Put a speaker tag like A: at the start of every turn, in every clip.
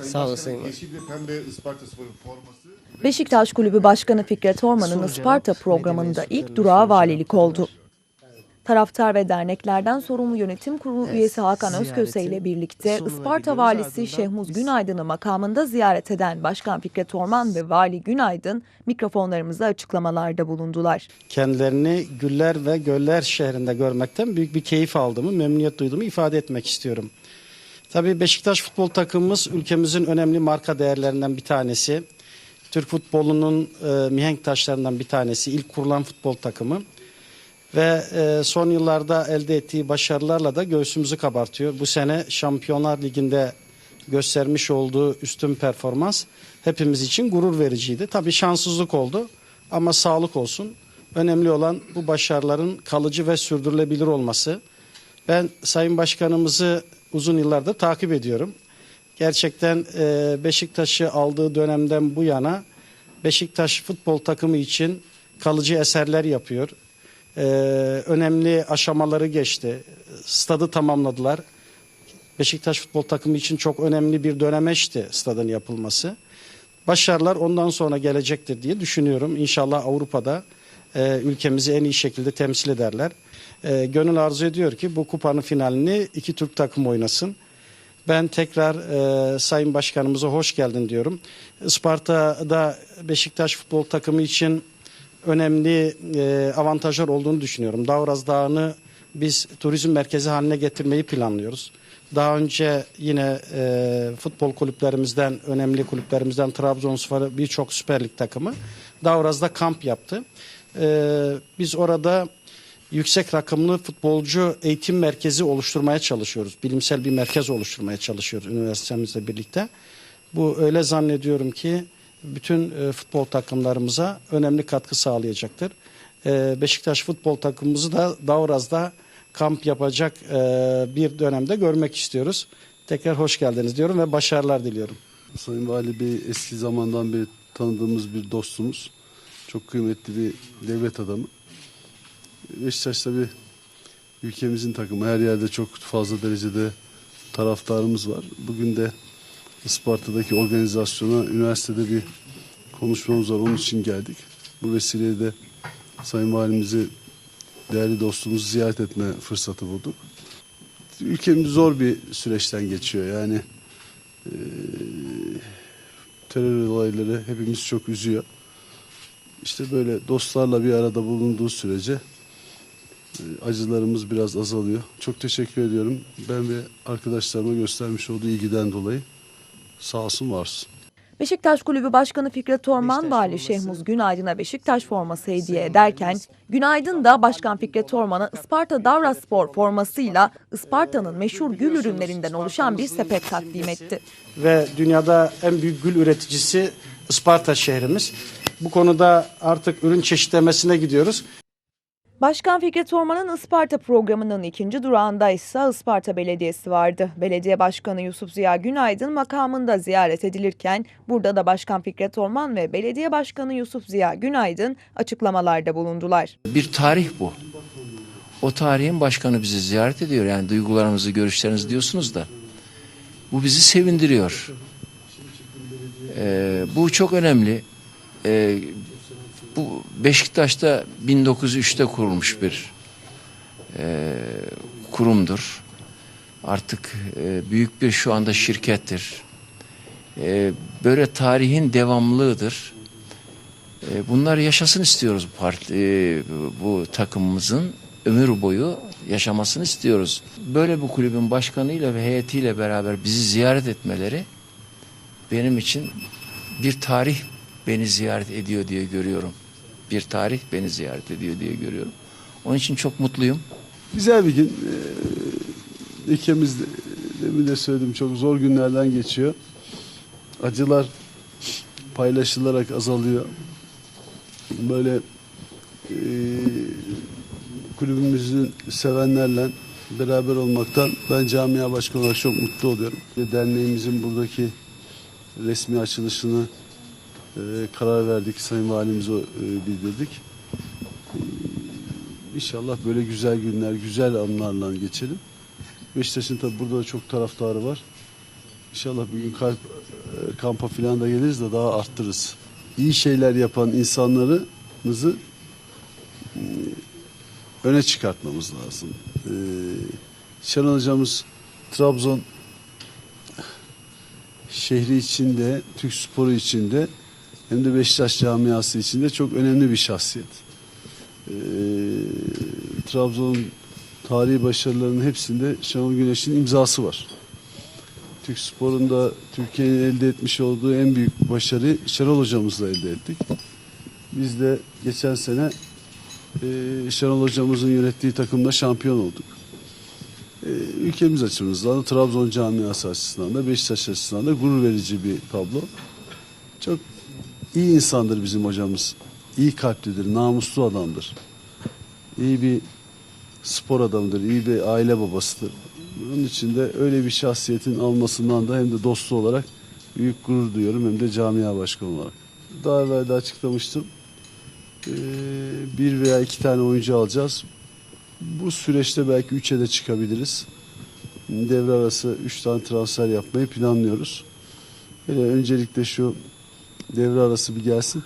A: Sayın
B: Sağ
A: Başkanım,
B: olasın.
A: Yeşil ve pembe Isparta Spor'un forması.
C: Beşiktaş Kulübü Başkanı Fikret Orman'ın Isparta programında ilk durağı valilik oldu. Taraftar ve derneklerden sorumlu yönetim kurulu üyesi Hakan Özköse ile birlikte Isparta valisi Şehmuz Günaydın'ı makamında ziyaret eden Başkan Fikret Orman ve Vali Günaydın mikrofonlarımıza açıklamalarda bulundular.
D: kendilerini Güller ve Göller şehrinde görmekten büyük bir keyif aldığımı, memnuniyet duyduğumu ifade etmek istiyorum. Tabii Beşiktaş futbol takımımız ülkemizin önemli marka değerlerinden bir tanesi. Türk futbolunun e, mihenk taşlarından bir tanesi. İlk kurulan futbol takımı. Ve e, son yıllarda elde ettiği başarılarla da göğsümüzü kabartıyor. Bu sene Şampiyonlar Ligi'nde göstermiş olduğu üstün performans hepimiz için gurur vericiydi. Tabii şanssızlık oldu ama sağlık olsun. Önemli olan bu başarıların kalıcı ve sürdürülebilir olması. Ben Sayın Başkanımızı uzun yıllardır takip ediyorum. Gerçekten e, Beşiktaş'ı aldığı dönemden bu yana Beşiktaş futbol takımı için kalıcı eserler yapıyor. E, önemli aşamaları geçti. Stadı tamamladılar. Beşiktaş futbol takımı için çok önemli bir dönemeçti stadın yapılması. Başarılar ondan sonra gelecektir diye düşünüyorum. İnşallah Avrupa'da e, ülkemizi en iyi şekilde temsil ederler. E, gönül arzu ediyor ki bu kupanın finalini iki Türk takım oynasın. Ben tekrar e, Sayın Başkanımıza hoş geldin diyorum. Isparta'da Beşiktaş futbol takımı için önemli e, avantajlar olduğunu düşünüyorum. Davraz Dağı'nı biz turizm merkezi haline getirmeyi planlıyoruz. Daha önce yine e, futbol kulüplerimizden, önemli kulüplerimizden Trabzonspor birçok Süper Lig takımı Davraz'da kamp yaptı. E, biz orada yüksek rakımlı futbolcu eğitim merkezi oluşturmaya çalışıyoruz. Bilimsel bir merkez oluşturmaya çalışıyoruz üniversitemizle birlikte. Bu öyle zannediyorum ki bütün e, futbol takımlarımıza önemli katkı sağlayacaktır. E, Beşiktaş futbol takımımızı da Davraz'da kamp yapacak e, bir dönemde görmek istiyoruz. Tekrar hoş geldiniz diyorum ve başarılar diliyorum.
E: Sayın Vali Bey eski zamandan beri tanıdığımız bir dostumuz. Çok kıymetli bir devlet adamı. Beşiktaş tabii ülkemizin takımı. Her yerde çok fazla derecede taraftarımız var. Bugün de Isparta'daki organizasyona üniversitede bir konuşmamız var. Onun için geldik. Bu vesileyle de Sayın Valimizi değerli dostumuzu ziyaret etme fırsatı bulduk. Ülkemiz zor bir süreçten geçiyor. Yani terör olayları hepimiz çok üzüyor. İşte böyle dostlarla bir arada bulunduğu sürece e, acılarımız biraz azalıyor. Çok teşekkür ediyorum. Ben ve arkadaşlarıma göstermiş olduğu ilgiden dolayı sağ olsun var olsun.
C: Beşiktaş Kulübü Başkanı Fikret Orman, Vali Şehmuz Günaydın'a Beşiktaş forması hediye ederken, Günaydın da Başkan Fikret Orman'a Isparta Davraspor formasıyla Isparta'nın meşhur gül ürünlerinden oluşan bir sepet takdim etti.
D: ve dünyada en büyük gül üreticisi Isparta şehrimiz. Bu konuda artık ürün çeşitlemesine gidiyoruz.
C: Başkan Fikret Orman'ın Isparta programının ikinci durağında ise Isparta Belediyesi vardı. Belediye Başkanı Yusuf Ziya Günaydın makamında ziyaret edilirken burada da Başkan Fikret Orman ve Belediye Başkanı Yusuf Ziya Günaydın açıklamalarda bulundular.
F: Bir tarih bu. O tarihin başkanı bizi ziyaret ediyor. Yani duygularımızı, görüşlerinizi diyorsunuz da. Bu bizi sevindiriyor. Ee, bu çok önemli. Ee, bu Beşiktaş'ta 1903'te kurulmuş bir e, kurumdur. Artık e, büyük bir şu anda şirkettir. E, böyle tarihin devamlılığıdır. E, Bunlar yaşasın istiyoruz bu parti, e, bu takımımızın ömür boyu yaşamasını istiyoruz. Böyle bu kulübün başkanıyla ve heyetiyle beraber bizi ziyaret etmeleri benim için bir tarih beni ziyaret ediyor diye görüyorum. Bir tarih beni ziyaret ediyor diye görüyorum. Onun için çok mutluyum.
E: Güzel bir gün. Ee, ülkemiz de- demin de söyledim çok zor günlerden geçiyor. Acılar paylaşılarak azalıyor. Böyle e, kulübümüzün sevenlerle beraber olmaktan ben camia başkanı olarak çok mutlu oluyorum. Derneğimizin buradaki resmi açılışını e, karar verdik. Sayın Valimize e, bildirdik. İnşallah böyle güzel günler, güzel anlarla geçelim. Beşiktaş'ın tabi burada da çok taraftarı var. İnşallah bir gün kalp e, kampa falan da geliriz de daha arttırırız. İyi şeyler yapan insanlarımızı e, öne çıkartmamız lazım. E, Şenol hocamız Trabzon şehri içinde, Türk sporu içinde hem de Beşiktaş camiası içinde çok önemli bir şahsiyet. Ee, Trabzon tarihi başarılarının hepsinde Şenol Güneş'in imzası var. Türk sporunda Türkiye'nin elde etmiş olduğu en büyük başarı Şenol hocamızla elde ettik. Biz de geçen sene e, Şenol hocamızın yönettiği takımda şampiyon olduk. E, ülkemiz açımızdan, Trabzon camiası açısından da, Beşiktaş açısından da gurur verici bir tablo. Çok iyi insandır bizim hocamız. İyi kalplidir, namuslu adamdır. İyi bir spor adamıdır, iyi bir aile babasıdır. Onun için de öyle bir şahsiyetin almasından da hem de dostu olarak büyük gurur duyuyorum hem de camia başkanı olarak. Daha evvel de açıklamıştım. Ee, bir veya iki tane oyuncu alacağız. Bu süreçte belki üçe de çıkabiliriz. Devre arası üç tane transfer yapmayı planlıyoruz. Öncelikle şu devre arası bir gelsin.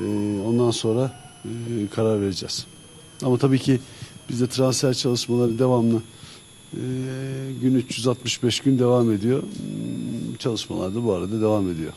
E: Ee, ondan sonra e, karar vereceğiz. Ama tabii ki bizde transfer çalışmaları devamlı e, gün 365 gün devam ediyor. Hmm, Çalışmalar da bu arada devam ediyor.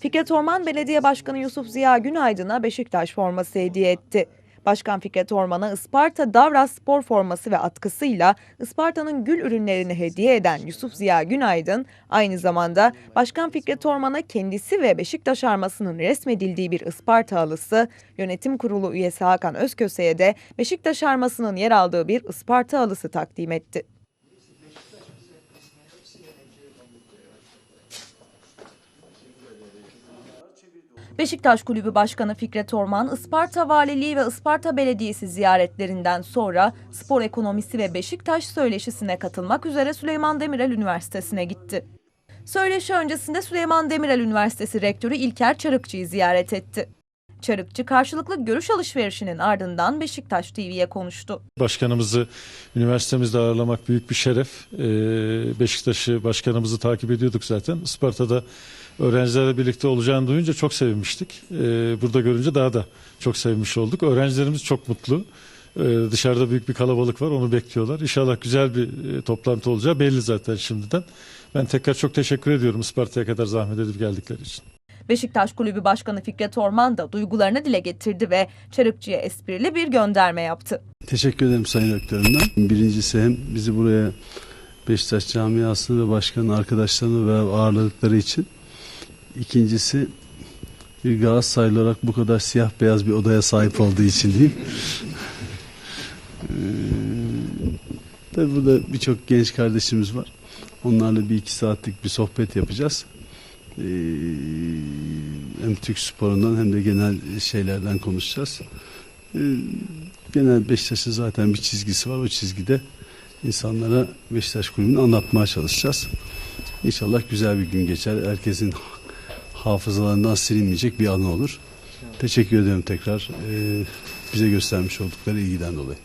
C: Fikret Orman Belediye Başkanı Yusuf Ziya Günaydın'a Beşiktaş forması hediye etti. Başkan Fikret Orman'a Isparta Davras spor forması ve atkısıyla Isparta'nın gül ürünlerini hediye eden Yusuf Ziya Günaydın, aynı zamanda Başkan Fikret Orman'a kendisi ve Beşiktaş armasının resmedildiği bir Isparta halısı, yönetim kurulu üyesi Hakan Özköse'ye de Beşiktaş armasının yer aldığı bir Isparta halısı takdim etti. Beşiktaş Kulübü Başkanı Fikret Orman, Isparta Valiliği ve Isparta Belediyesi ziyaretlerinden sonra spor ekonomisi ve Beşiktaş söyleşisine katılmak üzere Süleyman Demirel Üniversitesi'ne gitti. Söyleşi öncesinde Süleyman Demirel Üniversitesi Rektörü İlker Çarıkçı'yı ziyaret etti. Çarıkçı karşılıklı görüş alışverişinin ardından Beşiktaş TV'ye konuştu.
B: Başkanımızı üniversitemizde ağırlamak büyük bir şeref. Ee, Beşiktaş'ı başkanımızı takip ediyorduk zaten. Isparta'da öğrencilerle birlikte olacağını duyunca çok sevinmiştik. Ee, burada görünce daha da çok sevinmiş olduk. Öğrencilerimiz çok mutlu. Ee, dışarıda büyük bir kalabalık var onu bekliyorlar. İnşallah güzel bir e, toplantı olacağı belli zaten şimdiden. Ben tekrar çok teşekkür ediyorum Isparta'ya kadar zahmet edip geldikleri için.
C: Beşiktaş Kulübü Başkanı Fikret Orman da duygularını dile getirdi ve Çarıkçı'ya esprili bir gönderme yaptı.
E: Teşekkür ederim Sayın Rektörümden. Birincisi hem bizi buraya Beşiktaş camiasını ve başkanın arkadaşlarını ve ağırladıkları için. İkincisi bir Galatasaraylı olarak bu kadar siyah beyaz bir odaya sahip olduğu için diyeyim. Ee, tabii burada birçok genç kardeşimiz var. Onlarla bir iki saatlik bir sohbet yapacağız. Ee, hem Türk sporundan hem de genel şeylerden konuşacağız. Ee, genel Beşiktaş'ın zaten bir çizgisi var. O çizgide insanlara Beşiktaş kulübünü anlatmaya çalışacağız. İnşallah güzel bir gün geçer. Herkesin hafızalarından silinmeyecek bir anı olur. Teşekkür ederim tekrar e, bize göstermiş oldukları ilgiden dolayı.